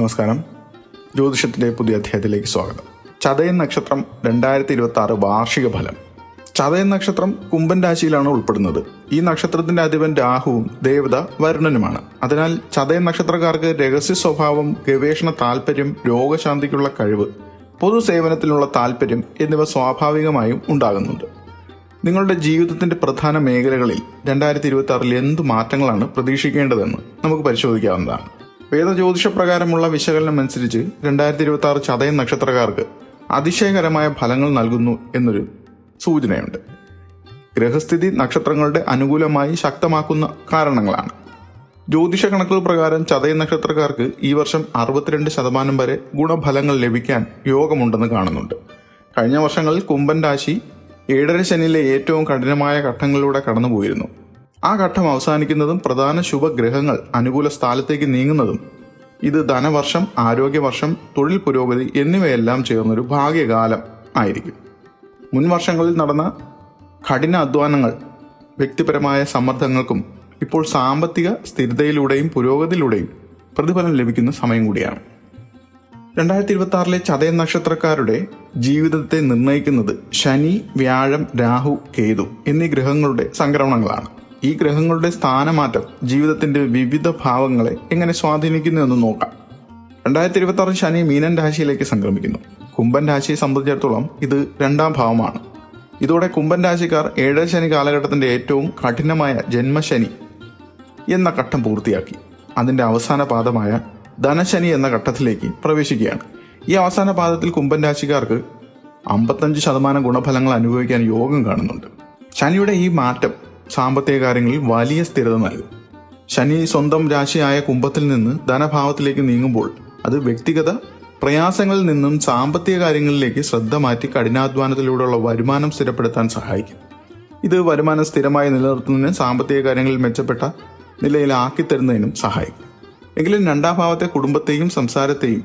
നമസ്കാരം. ജ്യോതിഷത്തിന്റെ പുതിയ അധ്യായത്തിലേക്ക് സ്വാഗതം. ചതയൻ നക്ഷത്രം രണ്ടായിരത്തി ഇരുപത്തി ആറ് വാർഷിക ഫലം. ചതയൻ നക്ഷത്രം കുംഭൻ രാശിയിലാണ് ഉൾപ്പെടുന്നത്. ഈ നക്ഷത്രത്തിന്റെ അധിപൻ രാഹുവും ദേവത വരുണനുമാണ്. അതിനാൽ ചതയൻ നക്ഷത്രക്കാർക്ക് രഹസ്യ സ്വഭാവം ഗവേഷണ താല്പര്യം രോഗശാന്തിക്കുള്ള കഴിവ് പൊതുസേവനത്തിനുള്ള താല്പര്യം എന്നിവ സ്വാഭാവികമായും ഉണ്ടാകുന്നുണ്ട്. നിങ്ങളുടെ ജീവിതത്തിന്റെ പ്രധാന മേഖലകളിൽ രണ്ടായിരത്തി ഇരുപത്തി ആറിൽ എന്ത് മാറ്റങ്ങളാണ് പ്രതീക്ഷിക്കേണ്ടതെന്ന് നമുക്ക് പരിശോധിക്കാവുന്നതാണ്. വേദജ്യോതിഷ പ്രകാരമുള്ള വിശകലനം അനുസരിച്ച് രണ്ടായിരത്തി ഇരുപത്തി ആറ് ചതയൻ നക്ഷത്രക്കാർക്ക് അതിശയകരമായ ഫലങ്ങൾ നൽകുന്നു എന്നൊരു സൂചനയുണ്ട്. ഗ്രഹസ്ഥിതി നക്ഷത്രങ്ങളുടെ അനുകൂലമായി ശക്തമാക്കുന്ന കാരണങ്ങളാണ്. ജ്യോതിഷ കണക്കുകൾ പ്രകാരം ചതയ നക്ഷത്രക്കാർക്ക് ഈ വർഷം അറുപത്തിരണ്ട് ശതമാനം വരെ ഗുണഫലങ്ങൾ ലഭിക്കാൻ യോഗമുണ്ടെന്ന് കാണുന്നുണ്ട്. കഴിഞ്ഞ വർഷങ്ങളിൽ കുംഭൻ രാശി ഏഴര ശനിയിലെ ഏറ്റവും കഠിനമായ ഘട്ടങ്ങളിലൂടെ കടന്നുപോയിരുന്നു. ആ ഘട്ടം അവസാനിക്കുന്നതും പ്രധാന ശുഭഗ്രഹങ്ങൾ അനുകൂല സ്ഥാനത്തേക്ക് നീങ്ങുന്നതും ഇത് ധനവർഷം ആരോഗ്യവർഷം തൊഴിൽ പുരോഗതി എന്നിവയെല്ലാം ചേർന്നൊരു ഭാഗ്യകാലം ആയിരിക്കും. മുൻ വർഷങ്ങളിൽ നടന്ന കഠിന അധ്വാനങ്ങൾ വ്യക്തിപരമായ സമ്മർദ്ദങ്ങൾക്കും ഇപ്പോൾ സാമ്പത്തിക സ്ഥിരതയിലൂടെയും പുരോഗതിയിലൂടെയും പ്രതിഫലം ലഭിക്കുന്ന സമയം കൂടിയാണ്. രണ്ടായിരത്തി ഇരുപത്തി ആറിലെ ചതയ നക്ഷത്രക്കാരുടെ ജീവിതത്തെ നിർണയിക്കുന്നത് ശനി വ്യാഴം രാഹു കേതു എന്നീ ഗ്രഹങ്ങളുടെ സംക്രമണങ്ങളാണ്. ഈ ഗ്രഹങ്ങളുടെ സ്ഥാനമാറ്റം ജീവിതത്തിന്റെ വിവിധ ഭാവങ്ങളെ എങ്ങനെ സ്വാധീനിക്കുന്നു എന്ന് നോക്കാം. രണ്ടായിരത്തി ഇരുപത്തി ആറ് ശനി മീനൻ രാശിയിലേക്ക് സംക്രമിക്കുന്നു. കുംഭൻ രാശിയെ സംബന്ധിച്ചിടത്തോളം ഇത് രണ്ടാം ഭാവമാണ്. ഇതോടെ കുംഭൻ രാശിക്കാർ ഏഴര ശനി കാലഘട്ടത്തിന്റെ ഏറ്റവും കഠിനമായ ജന്മശനി എന്ന ഘട്ടം പൂർത്തിയാക്കി. അതിന്റെ അവസാന പാദമായ ധനശനി എന്ന ഘട്ടത്തിലേക്ക് പ്രവേശിക്കുകയാണ്. ഈ അവസാന പാദത്തിൽ കുംഭൻ രാശിക്കാർക്ക് അമ്പത്തഞ്ച് ശതമാനം ഗുണഫലങ്ങൾ അനുഭവിക്കാൻ യോഗം കാണുന്നുണ്ട്. ശനിയുടെ ഈ മാറ്റം സാമ്പത്തിക കാര്യങ്ങളിൽ വലിയ സ്ഥിരത നൽകും. ശനി സ്വന്തം രാശിയായ കുംഭത്തിൽ നിന്ന് ധനഭാവത്തിലേക്ക് നീങ്ങുമ്പോൾ അത് വ്യക്തിഗത പ്രയാസങ്ങളിൽ നിന്നും സാമ്പത്തിക കാര്യങ്ങളിലേക്ക് ശ്രദ്ധ മാറ്റി കഠിനാധ്വാനത്തിലൂടെയുള്ള വരുമാനം സ്ഥിരപ്പെടുത്താൻ സഹായിക്കും. ഇത് വരുമാനം സ്ഥിരമായി നിലനിർത്തുന്നതിന് സാമ്പത്തിക കാര്യങ്ങളിൽ മെച്ചപ്പെട്ട നിലയിലാക്കി തരുന്നതിനും സഹായിക്കും. എങ്കിലും രണ്ടാം ഭാവത്തെ കുടുംബത്തെയും സംസാരത്തെയും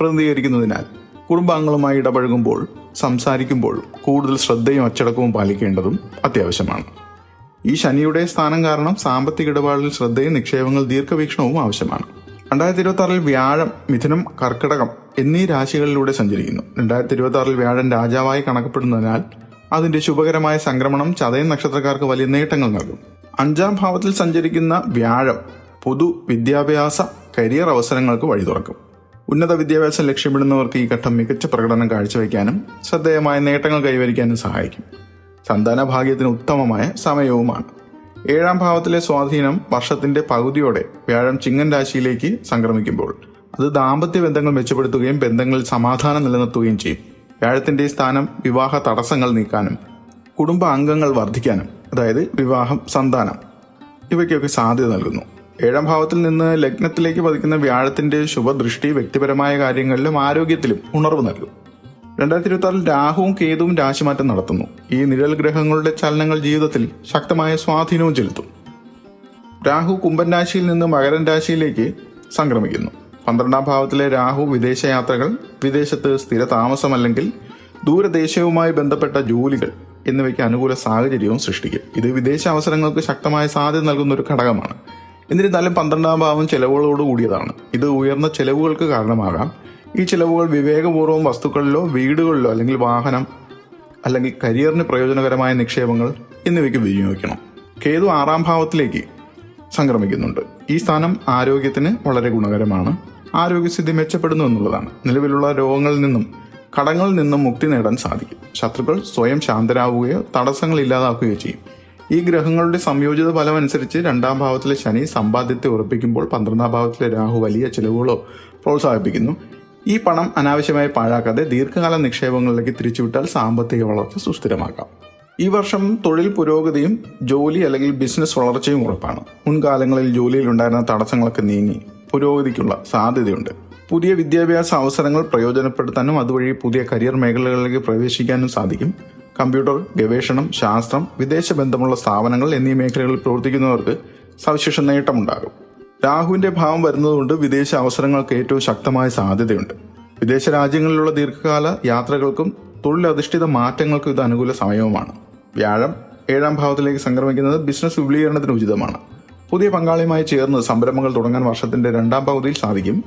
പ്രതിനിധീകരിക്കുന്നതിനാൽ കുടുംബാംഗങ്ങളുമായി ഇടപഴകുമ്പോൾ സംസാരിക്കുമ്പോൾ കൂടുതൽ ശ്രദ്ധയും അച്ചടക്കവും പാലിക്കേണ്ടതും അത്യാവശ്യമാണ്. ഈ ശനിയുടെ സ്ഥാനം കാരണം സാമ്പത്തിക ഇടപാടിൽ ശ്രദ്ധയും നിക്ഷേപങ്ങൾ ദീർഘവീക്ഷണവും ആവശ്യമാണ്. രണ്ടായിരത്തി ഇരുപത്തി ആറിൽ വ്യാഴം മിഥുനം കർക്കിടകം എന്നീ രാശികളിലൂടെ സഞ്ചരിക്കുന്നു. രണ്ടായിരത്തി ഇരുപത്തി ആറിൽ വ്യാഴം രാജാവായി കണക്കപ്പെടുന്നതിനാൽ അതിന്റെ ശുഭകരമായ സംക്രമണം ചതയൻ നക്ഷത്രക്കാർക്ക് വലിയ നേട്ടങ്ങൾ നൽകും. അഞ്ചാം ഭാവത്തിൽ സഞ്ചരിക്കുന്ന വ്യാഴം പൊതു വിദ്യാഭ്യാസ കരിയർ അവസരങ്ങൾക്ക് വഴി തുറക്കും. ഉന്നത വിദ്യാഭ്യാസം ലക്ഷ്യമിടുന്നവർക്ക് ഈ ഘട്ടം മികച്ച പ്രകടനം കാഴ്ചവെക്കാനും ശ്രദ്ധേയമായ നേട്ടങ്ങൾ കൈവരിക്കാനും സഹായിക്കും. സന്താന ഭാഗ്യത്തിന് ഉത്തമമായ സമയവുമാണ്. ഏഴാം ഭാവത്തിലെ സ്വാധീനം വർഷത്തിന്റെ പകുതിയോടെ വ്യാഴം ചിങ്ങൻ രാശിയിലേക്ക് സംക്രമിക്കുമ്പോൾ അത് ദാമ്പത്യ ബന്ധങ്ങൾ മെച്ചപ്പെടുത്തുകയും ബന്ധങ്ങളിൽ സമാധാനം നിലനിർത്തുകയും ചെയ്യും. വ്യാഴത്തിന്റെ സ്ഥാനം വിവാഹ തടസ്സങ്ങൾ നീക്കാനും കുടുംബ അംഗങ്ങൾ വർദ്ധിക്കാനും അതായത് വിവാഹം സന്താനം ഇവയ്ക്കൊക്കെ സാധ്യത നൽകുന്നു. ഏഴാം ഭാവത്തിൽ നിന്ന് ലഗ്നത്തിലേക്ക് പതിക്കുന്ന വ്യാഴത്തിന്റെ ശുഭദൃഷ്ടി വ്യക്തിപരമായ കാര്യങ്ങളിലും ആരോഗ്യത്തിലും ഉണർവ് നൽകും. രണ്ടായിരത്തി ഇരുപത്തി രാഹുവും കേതുവും രാശിമാറ്റം നടത്തുന്നു. ഈ നിഴൽ ഗ്രഹങ്ങളുടെ ചലനങ്ങൾ ജീവിതത്തിൽ ശക്തമായ സ്വാധീനവും ചെലുത്തും. രാഹു കുംഭൻ രാശിയിൽ നിന്ന് മകരൻ രാശിയിലേക്ക് സംക്രമിക്കുന്നു. പന്ത്രണ്ടാം ഭാവത്തിലെ രാഹു വിദേശയാത്രകൾ വിദേശത്ത് സ്ഥിര താമസം അല്ലെങ്കിൽ ദൂരദേശവുമായി ബന്ധപ്പെട്ട ജോലികൾ എന്നിവയ്ക്ക് അനുകൂല സാഹചര്യവും സൃഷ്ടിക്കും. ഇത് വിദേശ അവസരങ്ങൾക്ക് ശക്തമായ സാധ്യത നൽകുന്ന ഒരു ഘടകമാണ്. എന്നിരുന്നാലും പന്ത്രണ്ടാം ഭാവം ചെലവുകളോട് കൂടിയതാണ് ഇത് ഉയർന്ന ചെലവുകൾക്ക് കാരണമാകാം. ഈ ചിലവുകൾ വിവേകപൂർവം വസ്തുക്കളിലോ വീടുകളിലോ അല്ലെങ്കിൽ വാഹനം അല്ലെങ്കിൽ കരിയറിന് പ്രയോജനകരമായ നിക്ഷേപങ്ങൾ എന്നിവയ്ക്ക് വിനിയോഗിക്കണം. കേതു ആറാം ഭാവത്തിലേക്ക് സംക്രമിക്കുന്നുണ്ട്. ഈ സ്ഥാനം ആരോഗ്യത്തിന് വളരെ ഗുണകരമാണ്. ആരോഗ്യസ്ഥിതി മെച്ചപ്പെടുന്നു എന്നുള്ളതാണ്. നിലവിലുള്ള രോഗങ്ങളിൽ നിന്നും കടങ്ങളിൽ നിന്നും മുക്തി നേടാൻ സാധിക്കും. ശത്രുക്കൾ സ്വയം ശാന്തരാകുകയോ തടസ്സങ്ങൾ ഇല്ലാതാക്കുകയോ ചെയ്യും. ഈ ഗ്രഹങ്ങളുടെ സംയോജിത ഫലം അനുസരിച്ച് രണ്ടാം ഭാവത്തിലെ ശനി സമ്പാദ്യത്തെ ഉറപ്പിക്കുമ്പോൾ പന്ത്രണ്ടാം ഭാവത്തിലെ രാഹു വലിയ ചിലവുകളോ പ്രോത്സാഹിപ്പിക്കുന്നു. ഈ പണം അനാവശ്യമായി പാഴാക്കാതെ ദീർഘകാല നിക്ഷേപങ്ങളിലേക്ക് തിരിച്ചുവിട്ടാൽ സാമ്പത്തിക വളർച്ച സുസ്ഥിരമാക്കാം. ഈ വർഷം തൊഴിൽ പുരോഗതിയും ജോലി അല്ലെങ്കിൽ ബിസിനസ് വളർച്ചയും ഉറപ്പാണ്. മുൻകാലങ്ങളിൽ ജോലിയിൽ ഉണ്ടായിരുന്ന തടസ്സങ്ങളൊക്കെ നീങ്ങി പുരോഗതിക്കുള്ള സാധ്യതയുണ്ട്. പുതിയ വിദ്യാഭ്യാസ അവസരങ്ങൾ പ്രയോജനപ്പെടുത്താനും അതുവഴി പുതിയ കരിയർ മേഖലകളിലേക്ക് പ്രവേശിക്കാനും സാധിക്കും. കമ്പ്യൂട്ടർ ഗവേഷണം ശാസ്ത്രം വിദേശ ബന്ധമുള്ള സ്ഥാപനങ്ങൾ എന്നീ മേഖലകളിൽ പ്രവർത്തിക്കുന്നവർക്ക് സവിശേഷ നേട്ടമുണ്ടാകും. രാഹുവിന്റെ ഭാവം വരുന്നതുകൊണ്ട് വിദേശ അവസരങ്ങൾക്ക് ഏറ്റവും ശക്തമായ സാധ്യതയുണ്ട്. വിദേശ രാജ്യങ്ങളിലുള്ള ദീർഘകാല യാത്രകൾക്കും തൊഴിലധിഷ്ഠിത മാറ്റങ്ങൾക്കും ഇത് അനുകൂല സമയവുമാണ്. വ്യാഴം ഏഴാം ഭാവത്തിലേക്ക് സംക്രമിക്കുന്നത് ബിസിനസ് വിപുലീകരണത്തിന് ഉചിതമാണ്. പുതിയ പങ്കാളിയുമായി ചേർന്ന് സംരംഭങ്ങൾ തുടങ്ങാൻ വർഷത്തിന്റെ രണ്ടാം പകുതിയിൽ സാധിക്കും.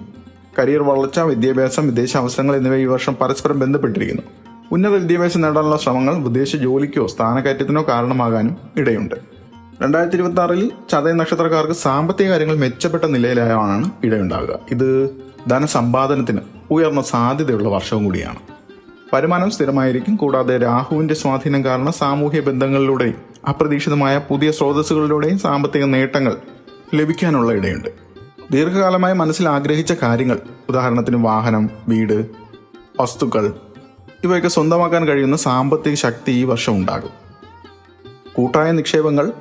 കരിയർ വളർച്ച വിദ്യാഭ്യാസം വിദേശ അവസരങ്ങൾ എന്നിവ ഈ വർഷം പരസ്പരം ബന്ധപ്പെട്ടിരിക്കുന്നു. ഉന്നത വിദ്യാഭ്യാസം നേടാനുള്ള ശ്രമങ്ങൾ വിദേശ ജോലിക്കോ സ്ഥാനക്കയറ്റത്തിനോ കാരണമാകാനും ഇടയുണ്ട്. രണ്ടായിരത്തി ഇരുപത്തി ആറിൽ ചതയ നക്ഷത്രക്കാർക്ക് സാമ്പത്തിക കാര്യങ്ങൾ മെച്ചപ്പെട്ട നിലയിലായാണ് ഇടയുണ്ടാകുക. ഇത് ധനസമ്പാദനത്തിന് ഉയർന്ന സാധ്യതയുള്ള വർഷവും കൂടിയാണ്. വരുമാനം സ്ഥിരമായിരിക്കും കൂടാതെ രാഹുവിന്റെ സ്വാധീനം കാരണം സാമൂഹ്യ ബന്ധങ്ങളിലൂടെയും അപ്രതീക്ഷിതമായ പുതിയ സ്രോതസ്സുകളിലൂടെയും സാമ്പത്തിക നേട്ടങ്ങൾ ലഭിക്കാനുള്ള ഇടയുണ്ട്. ദീർഘകാലമായി മനസ്സിൽ ആഗ്രഹിച്ച കാര്യങ്ങൾ ഉദാഹരണത്തിന് വാഹനം വീട് വസ്തുക്കൾ ഇവയൊക്കെ സ്വന്തമാക്കാൻ കഴിയുന്ന സാമ്പത്തിക ശക്തി ഈ വർഷം ഉണ്ടാകും. കൂട്ടായ നിക്ഷേപങ്ങൾ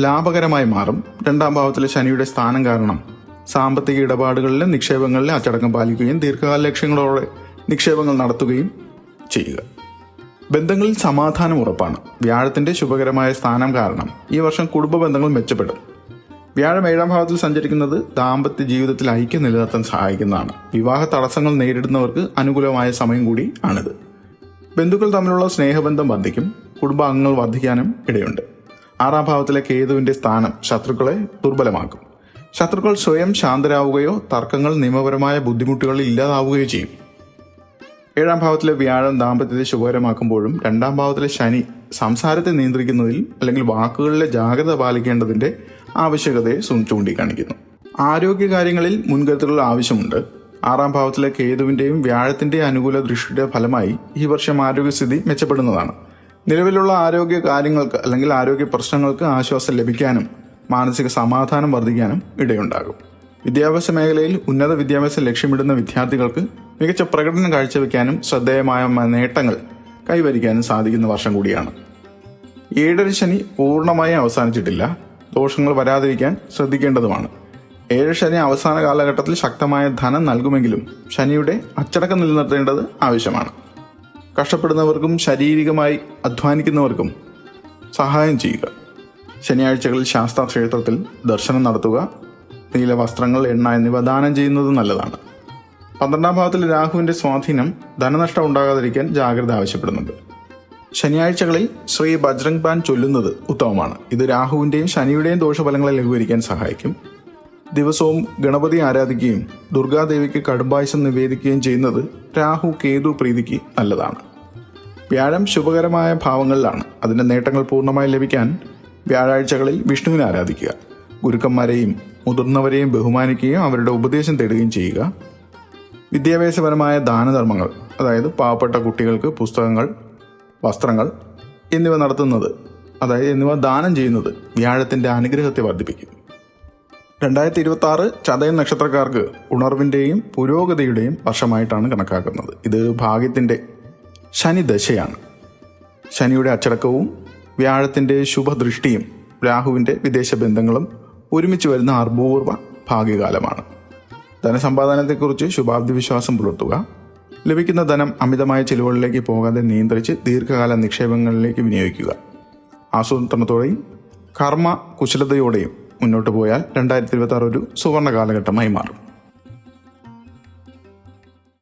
ലാഭകരമായി മാറും. രണ്ടാം ഭാവത്തിലെ ശനിയുടെ സ്ഥാനം കാരണം സാമ്പത്തിക ഇടപാടുകളിലെ നിക്ഷേപങ്ങളിലെ അച്ചടക്കം പാലിക്കുകയും ദീർഘകാല ലക്ഷ്യങ്ങളോടെ നിക്ഷേപങ്ങൾ നടത്തുകയും ചെയ്യുക. ബന്ധങ്ങളിൽ സമാധാനം ഉറപ്പാണ്. വ്യാഴത്തിന്റെ ശുഭകരമായ സ്ഥാനം കാരണം ഈ വർഷം കുടുംബ ബന്ധങ്ങൾ മെച്ചപ്പെടും. വ്യാഴം ഏഴാം ഭാവത്തിൽ സഞ്ചരിക്കുന്നത് ദാമ്പത്യ ജീവിതത്തിൽ ഐക്യം നിലനിർത്താൻ സഹായിക്കുന്നതാണ്. വിവാഹ തടസ്സങ്ങൾ നേരിടുന്നവർക്ക് അനുകൂലമായ സമയം കൂടി ആണിത്. ബന്ധുക്കൾ തമ്മിലുള്ള സ്നേഹബന്ധം വർദ്ധിക്കും. കുടുംബാംഗങ്ങൾ വർദ്ധിക്കാനും ഇടയുണ്ട്. ആറാം ഭാവത്തിലെ കേതുവിന്റെ സ്ഥാനം ശത്രുക്കളെ ദുർബലമാക്കും. ശത്രുക്കൾ സ്വയം ശാന്തരാവുകയോ തർക്കങ്ങൾ നിയമപരമായ ബുദ്ധിമുട്ടുകൾ ഇല്ലാതാവുകയോ ചെയ്യും. ഏഴാം ഭാവത്തിലെ വ്യാഴം ദാമ്പത്യത്തെ ശുഭകരമാക്കുമ്പോഴും രണ്ടാം ഭാവത്തിലെ ശനി സംസാരത്തെ നിയന്ത്രിക്കുന്നതിൽ അല്ലെങ്കിൽ വാക്കുകളിലെ ജാഗ്രത പാലിക്കേണ്ടതിന്റെ ആവശ്യകതയെ ചൂണ്ടിക്കാണിക്കുന്നു. ആരോഗ്യകാര്യങ്ങളിൽ മുൻകരുതലുകൾ ആവശ്യമുണ്ട്. ആറാം ഭാവത്തിലെ കേതുവിന്റെയും വ്യാഴത്തിന്റെയും അനുകൂല ദൃഷ്ടിയുടെ ഫലമായി ഈ വർഷം ആരോഗ്യസ്ഥിതി മെച്ചപ്പെടുന്നതാണ്. നിലവിലുള്ള ആരോഗ്യ കാര്യങ്ങൾക്ക് അല്ലെങ്കിൽ ആരോഗ്യ പ്രശ്നങ്ങൾക്ക് ആശ്വാസം ലഭിക്കാനും മാനസിക സമാധാനം വർദ്ധിക്കാനും ഇടയുണ്ടാകും. വിദ്യാഭ്യാസ മേഖലയിൽ ഉന്നത വിദ്യാഭ്യാസം ലക്ഷ്യമിടുന്ന വിദ്യാർത്ഥികൾക്ക് മികച്ച പ്രകടനം കാഴ്ചവെക്കാനും ശ്രദ്ധേയമായ നേട്ടങ്ങൾ കൈവരിക്കാനും സാധിക്കുന്ന വർഷം കൂടിയാണ്. ഏഴര ശനി പൂർണമായി അവസാനിച്ചിട്ടില്ല. ദോഷങ്ങൾ വരാതിരിക്കാൻ ശ്രദ്ധിക്കേണ്ടതുമാണ്. ഏഴ് ശനി അവസാന കാലഘട്ടത്തിൽ ശക്തമായ ധനം നൽകുമെങ്കിലും ശനിയുടെ അച്ചടക്കം നിലനിർത്തേണ്ടത് ആവശ്യമാണ്. കഷ്ടപ്പെടുന്നവർക്കും ശാരീരികമായി അധ്വാനിക്കുന്നവർക്കും സഹായം ചെയ്യുക. ശനിയാഴ്ചകളിൽ ശാസ്ത്ര ക്ഷേത്രത്തിൽ ദർശനം നടത്തുക. നീല വസ്ത്രങ്ങൾ എണ്ണ എന്നിവ ദാനം ചെയ്യുന്നത് നല്ലതാണ്. പന്ത്രണ്ടാം ഭാവത്തിൽ രാഹുവിന്റെ സ്വാധീനം ധനനഷ്ടം ഉണ്ടാകാതിരിക്കാൻ ജാഗ്രത ആവശ്യപ്പെടുന്നുണ്ട്. ശനിയാഴ്ചകളിൽ ശ്രീ ബജ്രംഗ് ബാൻ ചൊല്ലുന്നത് ഉത്തമമാണ്. ഇത് രാഹുവിന്റെയും ശനിയുടെയും ദോഷഫലങ്ങളെ ലഘൂകരിക്കാൻ സഹായിക്കും. ദിവസവും ഗണപതി ആരാധിക്കുകയും ദുർഗാദേവിക്ക് കടുംബായസം നിവേദിക്കുകയും ചെയ്യുന്നത് രാഹു കേതു പ്രീതിക്ക് നല്ലതാണ്. വ്യാഴം ശുഭകരമായ ഭാവങ്ങളിലാണ്. അതിന്റെ നേട്ടങ്ങൾ പൂർണമായി ലഭിക്കാൻ വ്യാഴാഴ്ചകളിൽ വിഷ്ണുവിനെ ആരാധിക്കുക. ഗുരുക്കന്മാരെയും മുതിർന്നവരെയും ബഹുമാനിക്കുകയും അവരുടെ ഉപദേശം തേടുകയും ചെയ്യുക. വിദ്യാഭ്യാസപരമായ ദാനധർമ്മങ്ങൾ അതായത് പാവപ്പെട്ട കുട്ടികൾക്ക് പുസ്തകങ്ങൾ വസ്ത്രങ്ങൾ എന്നിവ നടത്തുന്നത് അതായത് എന്നിവ ദാനം ചെയ്യുന്നത് വ്യാഴത്തിന്റെ അനുഗ്രഹത്തെ വർദ്ധിപ്പിക്കും. രണ്ടായിരത്തി ഇരുപത്തി ആറ് ചതയ നക്ഷത്രക്കാർക്ക് ഉണർവിന്റെയും പുരോഗതിയുടെയും വർഷമായിട്ടാണ് കണക്കാക്കുന്നത്. ഇത് ഭാഗ്യത്തിന്റെ ശനി ദശയാണ് ശനിയുടെ അച്ചടക്കവും വ്യാഴത്തിന്റെ ശുഭദൃഷ്ടിയും രാഹുവിന്റെ വിദേശ ബന്ധങ്ങളും ഒരുമിച്ച് വരുന്ന അപൂർവ ഭാഗ്യകാലമാണ്. ധനസമ്പാദനത്തെക്കുറിച്ച് ശുഭാപ്തി വിശ്വാസം പുലർത്തുക. ലഭിക്കുന്ന ധനം അമിതമായ ചിലവുകളിലേക്ക് പോകാതെ നിയന്ത്രിച്ച് ദീർഘകാല നിക്ഷേപങ്ങളിലേക്ക് വിനിയോഗിക്കുക. ആസൂത്രണത്തോടെയും കർമ്മ കുശലതയോടെയും മുന്നോട്ട് പോയാൽ രണ്ടായിരത്തി ഇരുപത്തി ആറ് ഒരു സുവർണ കാലഘട്ടമായി മാറും.